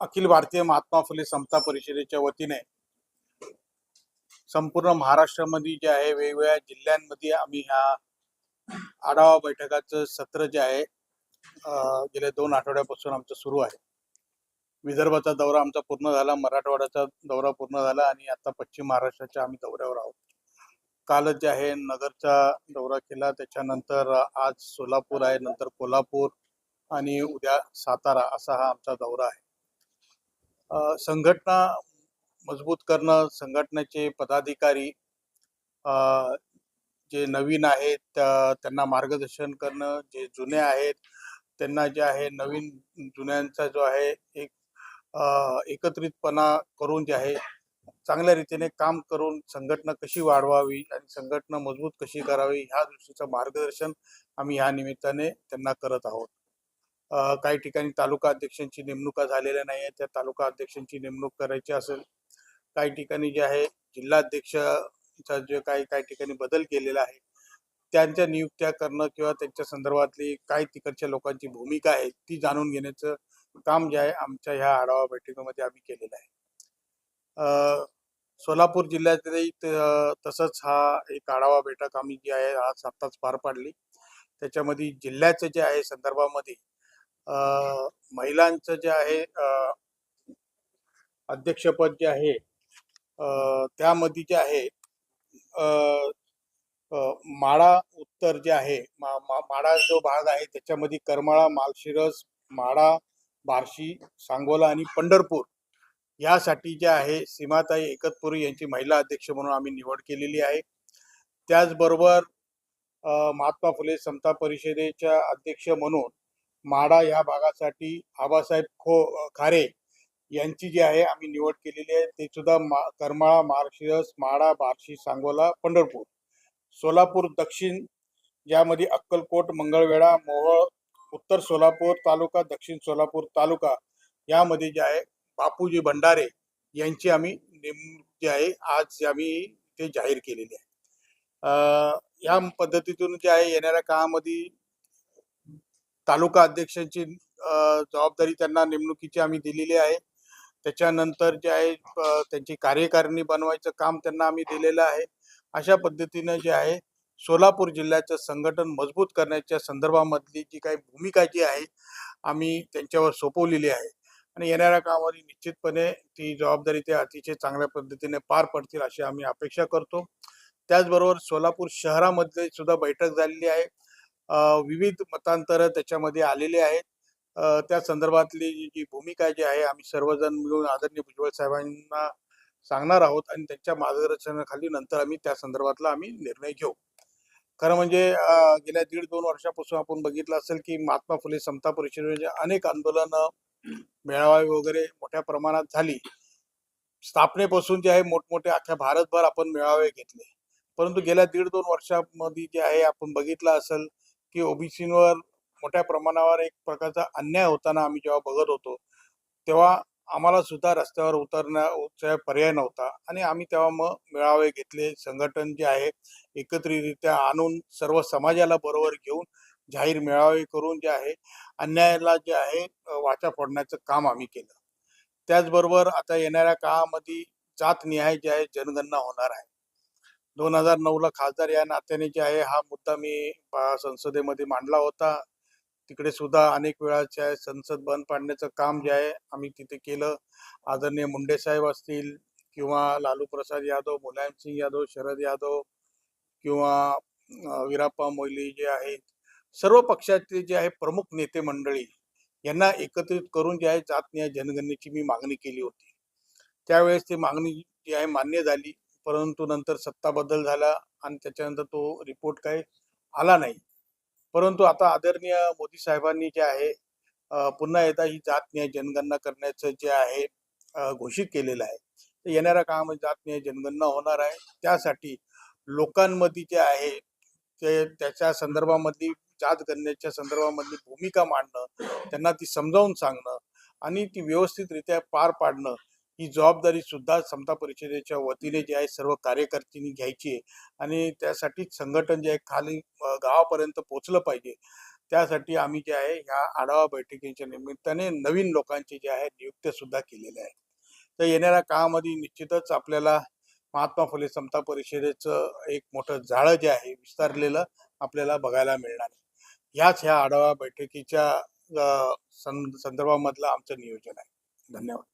अखिल भारतीय महात्मा फुले समता परिषदेच्या वतीने संपूर्ण महाराष्ट्रामध्ये जे आहे वेगवेगळ्या जिल्ह्यांमध्ये आम्ही ह्या आढावा बैठकाचं सत्र जे आहे गेल्या दोन आठवड्यापासून आमचं सुरू आहे. विदर्भाचा दौरा आमचा पूर्ण झाला मराठवाड्याचा दौरा पूर्ण झाला आणि आता पश्चिम महाराष्ट्राच्या आम्ही दौऱ्यावर आहोत. कालच जे आहे नगरचा दौरा केला त्याच्यानंतर आज सोलापूर आहे नंतर कोल्हापूर आणि उद्या सातारा असा हा आमचा दौरा आहे. संघटना मजबूत करणं संघटनेचे पदाधिकारी जे नवीन आहेत त्यांना मार्गदर्शन करणं जे जुने आहेत त्यांना जे आहे नवीन जुन्यांचा जो आहे एक एकत्रितपणा करून जे आहे चांगल्या रीतीने काम करून संघटना कशी वाढवावी आणि संघटना मजबूत कशी करावी ह्या दृष्टीचं मार्गदर्शन आम्ही ह्या निमित्ताने त्यांना करत आहोत. काही ठिकाणी तालुका अध्यक्षांची नेमणुका झालेल्या नाही आहेत. त्या तालुका अध्यक्षांची नेमणूक करायची असेल काही ठिकाणी जे आहे जिल्हाध्यक्षाचा जे काही काही ठिकाणी बदल केलेला आहे त्यांच्या नियुक्त्या करणं किंवा त्यांच्या संदर्भातली काय तिकडच्या लोकांची भूमिका आहे ती जाणून घेण्याचं काम जे आहे आमच्या ह्या आढावा बैठकीमध्ये आम्ही केलेलं आहे. सोलापूर जिल्ह्यातही त- तसंच हा एक आढावा बैठक आम्ही जी आहे आज आत्ताच पार पाडली. त्याच्यामध्ये जिल्ह्याचं जे आहे संदर्भामध्ये महिलांचं जे आहे अध्यक्षपद जे आहे त्यामध्ये जे आहे माळा उत्तर जे आहे मा- मा- माळा जो भाग आहे त्याच्यामध्ये करमाळा मालशिरस माळा बार्शी सांगोला आणि पंढरपूर यासाठी जे आहे सीमाताई एकतपुरी यांची महिला अध्यक्ष म्हणून आम्ही निवड केलेली आहे. त्याचबरोबर महात्मा फुले समता परिषदेच्या अध्यक्ष म्हणून माडा या भागासाठी आबासाहेब खो खारे यांची जी आहे आम्ही निवड केलेली आहे. ते सुद्धा मा करमाळा मार्शिरस माडा बार्शी सांगोला पंढरपूर. सोलापूर दक्षिण यामध्ये अक्कलकोट मंगळवेढा मोहोळ उत्तर सोलापूर तालुका दक्षिण सोलापूर तालुका यामध्ये जे आहे बापूजी भंडारे यांची आम्ही नेम जी आहे आज आम्ही ते जाहीर केलेली आहे. या पद्धतीतून जे आहे येणाऱ्या काळामध्ये तालुका अध्यक्षांची जबाबदारी त्यांना नेमणुकीची आम्ही दिलेली आहे. त्याच्यानंतर जे आहे त्यांची कार्यकारिणी बनवायचं काम त्यांना आम्ही दिलेलं आहे. अशा पद्धतीनं जे आहे सोलापूर जिल्ह्याचं संघटन मजबूत करण्याच्या संदर्भामधली जी काही भूमिका जी आहे आम्ही त्यांच्यावर सोपवलेली आहे. आणि येणाऱ्या काळामध्ये निश्चितपणे ती जबाबदारी ते अतिशय चांगल्या पद्धतीने पार पडतील अशी आम्ही अपेक्षा करतो. त्याचबरोबर सोलापूर शहरामध्ये सुद्धा बैठक झालेली आहे. विविध मतांतर त्याच्यामध्ये आलेले आहेत. त्या संदर्भातली जी भूमिका जी आहे आम्ही सर्वजण मिळून आदरणीय भुजबळ साहेबांना सांगणार आहोत आणि त्यांच्या मार्गदर्शनाखाली नंतर आम्ही त्या संदर्भातला आम्ही निर्णय घेऊ. खरं म्हणजे गेल्या दीड दोन वर्षापासून आपण बघितलं असेल की महात्मा फुले समता परिषदेचे अनेक आंदोलनं मेळावे वगैरे मोठ्या प्रमाणात झाली. स्थापनेपासून जे आहे मोठमोठे अख्ख्या भारतभर आपण मेळावे घेतले. परंतु गेल्या दीड दोन वर्षामध्ये जे आहे आपण बघितलं असेल की ओबीसीवर मोठ्या प्रमाणावर एक प्रकारचा अन्याय होताना आम्ही जेव्हा बघत होतो तेव्हा आम्हाला सुद्धा रस्त्यावर उतरण्याचा पर्याय नव्हता. आणि आम्ही तेव्हा मग मेळावे घेतले संघटन जे आहे एकत्रितरित्या आणून सर्व समाजाला बरोबर घेऊन जाहीर मेळावे करून जे आहे अन्यायाला जे आहे वाचा फोडण्याचं काम आम्ही केलं. त्याचबरोबर आता येणाऱ्या काळामध्ये जातनिहाय जे आहे जनगणना होणार आहे. दोन हजार नऊला खासदार या नात्याने जे आहे हा मुद्दा मी संसदेमध्ये मांडला होता. तिकडे सुद्धा अनेक वेळाच्या आहे संसद बंद पाडण्याचं काम जे आहे आम्ही तिथे केलं. आदरणीय मुंडे साहेब असतील किंवा लालू प्रसाद यादव मुलायम सिंग यादव शरद यादव किंवा विराप्पा मोयली जे आहेत सर्व पक्षाचे जे आहे प्रमुख नेते मंडळी यांना एकत्रित करून जे आहे जात नाही जनगणनेची मी मागणी केली होती. त्यावेळेस ती मागणी जी आहे मान्य झाली. परंतु नंतर सत्ता बदल झाला आणि त्याच्यानंतर तो रिपोर्ट काही आला नाही. परंतु आता आदरणीय मोदी साहेबांनी जे आहे पुन्हा एकदा ही जातनीय जनगणना करण्याचं जे आहे घोषित केलेलं आहे. येणाऱ्या काळामध्ये जातनीय जनगणना होणार आहे. त्यासाठी लोकांमध्ये जे आहे ते त्याच्या संदर्भामधली जात गणनेच्या संदर्भामधली भूमिका मांडणं त्यांना ती समजावून सांगणं आणि ती व्यवस्थितरित्या पार पाडणं ही जबाबदारी सुद्धा समता परिषदेच्या वतीने जे आहे सर्व कार्यकर्त्यांनी घ्यायची आहे. आणि त्यासाठी संघटन जे आहे खाली गावापर्यंत पोहोचलं पाहिजे. त्यासाठी आम्ही जे आहे ह्या आढावा बैठकीच्या निमित्ताने नवीन लोकांची जे आहे नियुक्त्या सुद्धा केलेल्या आहेत तर येणाऱ्या काळामध्ये निश्चितच आपल्याला महात्मा फुले समता परिषदेचं एक मोठं जाळं जे आहे विस्तारलेलं आपल्याला बघायला मिळणार आहे. ह्याच ह्या आढावा बैठकीच्या सं संदर्भामधलं आमचं नियोजन आहे. धन्यवाद.